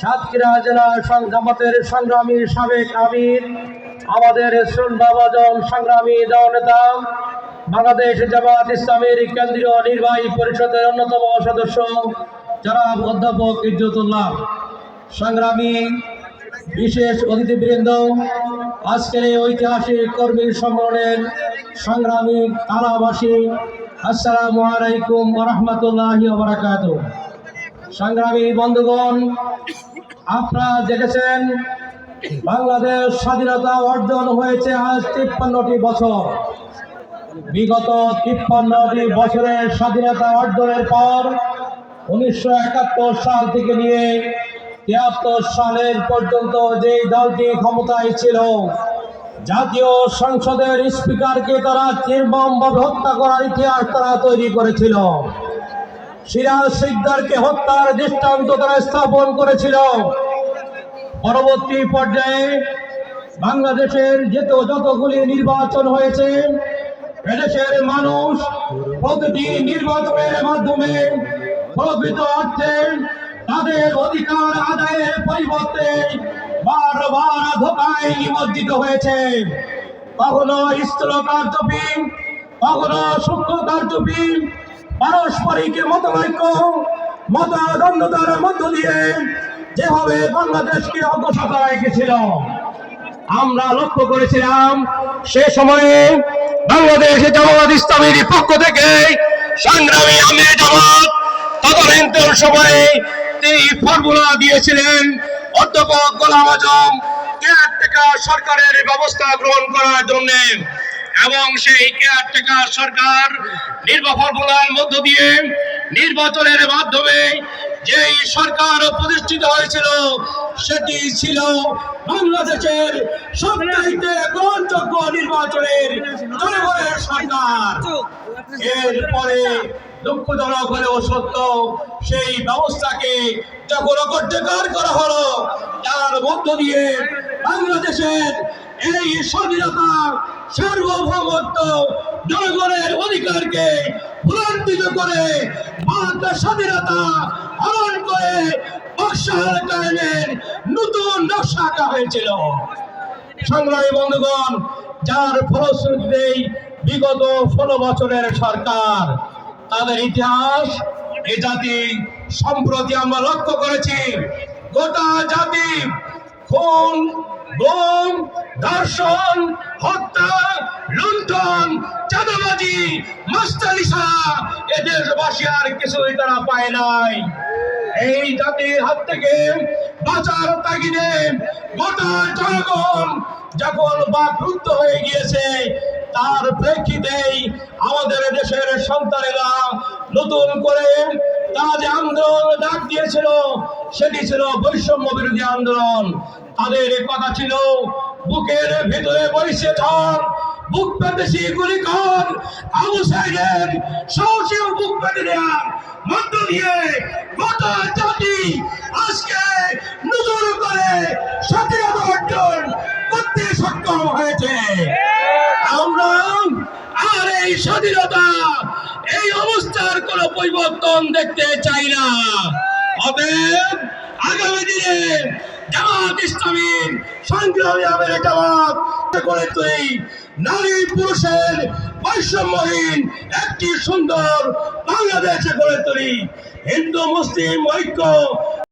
সাতক্ষীরা জেলা সংগ্রামতের সংগ্রামী সাবেক আমির, আমাদের সংগ্রামী দলনেতা বাংলাদেশ জামাত ইসলামের কেন্দ্রীয় নির্বাহী পরিষদের অন্যতম সদস্য যারা অধ্যাপক ইজ্জতুল্লাহ। সংগ্রামী বিশেষ অতিথিবৃন্দ, আজকের এই ঐতিহাসিক কর্মী সম্মেলনের সংগ্রামী তালাবাসী, আসসালামু আলাইকুম রহমতুল্লাহ বারাকাত সংগ্রামী বন্ধুগণ, আপনারা দেখেছেন, বাংলাদেশ স্বাধীনতা অর্জন হয়েছে আজ তিপ্পান্নটি বছর। বিগত তিপ্পান্নটি বছরের স্বাধীনতা অর্জনের পর উনিশশো একাত্তর সাল থেকে নিয়ে তিয়াত্তর সালের পর্যন্ত যে দলটি ক্ষমতায় ছিল, জাতীয় সংসদের স্পিকারকে তারা নির্মমভাবে হত্যা করার ইতিহাস তারা তৈরি করেছিল। সিরাজ সিকদারকে হত্যার দৃষ্টান্ত তারা স্থাপন করেছিল। পরবর্তী পর্যায়ে বাংলাদেশের যেত যতগুলি নির্বাচন হয়েছে, এদেশের মানুষ প্রতিটি নির্বাচনের মাধ্যমে প্রকৃত অর্থে তাদের অধিকার আদায়ের পরিবর্তে বারবার ধোকায় নিমজ্জিত হয়েছে। কখনো স্থূল কার্যপি কখনো সূক্ষ্ম কার্যপি পারস্পরিক মতৈক্য মতদ্বন্দ্বতার মধ্য দিয়ে যেভাবে বাংলাদেশকে অগ্রসর রেখেছিল আমরা লক্ষ্য করেছিলাম সে সময়ে বাংলাদেশ জামাত ইসলামের পক্ষ থেকে সংগ্রামী আমির জামাত তদানীন্তন সময়ে তিনি ফর্মুলা দিয়েছিলেন, অধ্যাপক গোলাম আজম, কেয়ারটেকার সরকারের ব্যবস্থা গ্রহণ করার জন্য। এবং সেই কেয়ারটেকার সরকার নির্বাচন ফর্মুলার মধ্য দিয়ে নির্বাচনের মাধ্যমে যেই সরকার প্রতিষ্ঠিত হয়েছিল, সেটি ছিল বাংলাদেশের সবচাইতে গ্রহণযোগ্য নির্বাচনের জনগণের সরকার। এরপরে দুঃখজনক হলেও সত্য, সেই ব্যবস্থাকে যখন অকার্যকর করা হলো, তার মধ্য দিয়ে বাংলাদেশের এই স্বাধীনতা সার্বভৌমত্ব জনগণের অধিকারকে ভুলান্তিত করে ভারতের স্বাধীনতা হরণ করে বর্ষার কারণের নতুন নকশা আঁকা হয়েছিল। সংগ্রামী বন্ধুগণ, যার ফলশ্রুতিতেই বিগত ষোলো বছরের সরকার, তাদের ইতিহাস, এ জাতি সম্প্রতি আমরা লক্ষ্য করেছি। গোটা জাতি খুন গুম ধর্ষণ হত্যা, লুণ্ঠন, চাঁদাবাজি মাস্টারি ছাড়া এ দেশবাসী আর কিছুই তারা পায় নাই। এই জাতির হাত থেকে বাঁচার তাগিদে গোটা জনগণ যখন বাকরুদ্ধ হয়ে গিয়েছে, তার প্রেক্ষিতেই আমাদের দেশের সন্তানেরা নতুন করে তারা যে আন্দোলন ডাক দিয়েছিল, সেটি ছিল বৈষম্য বিরোধী আন্দোলন। তাদের কথা ছিল, বুকের ভিতরে বইছে ঝড় বুক পেতেছি গুলি কর, আবু সাইদের সাহসীয় বুক পেতে দেওয়ার মধ্য দিয়ে গোটা জাতি আজকে নজর করে স্বাধীনতা অর্জন করতে সক্ষম হয়েছে। আমরা আর এই স্বাধীনতা এই অবস্থার কোন পরিবর্তন দেখতে চাই না। অতএব আগামী দিনে জামাত ইসলামীর সংগ্রামী আমের জামাত করে তুই নারী পুরুষের বৈষম্যহীন একটি সুন্দর বাংলাদেশে গড়ে তুলি। হিন্দু, মুসলিম, ঐক্য